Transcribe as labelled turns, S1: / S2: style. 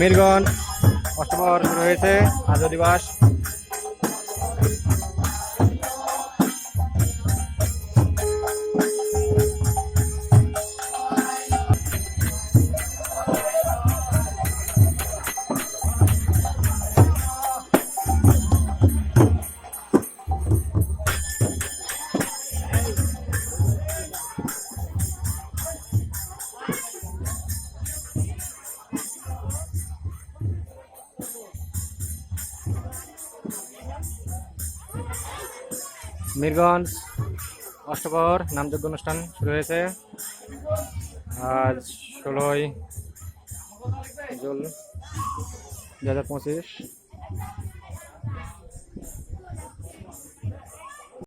S1: মিরগঞ্জ অষ্টমর রয়েছে আজ দিবস। মিরগঞ্জ অষ্টপর নামযোগ্য অনুষ্ঠান শুরু হয়েছে। আজ ষোলোই জুন দু হাজার পঁচিশ।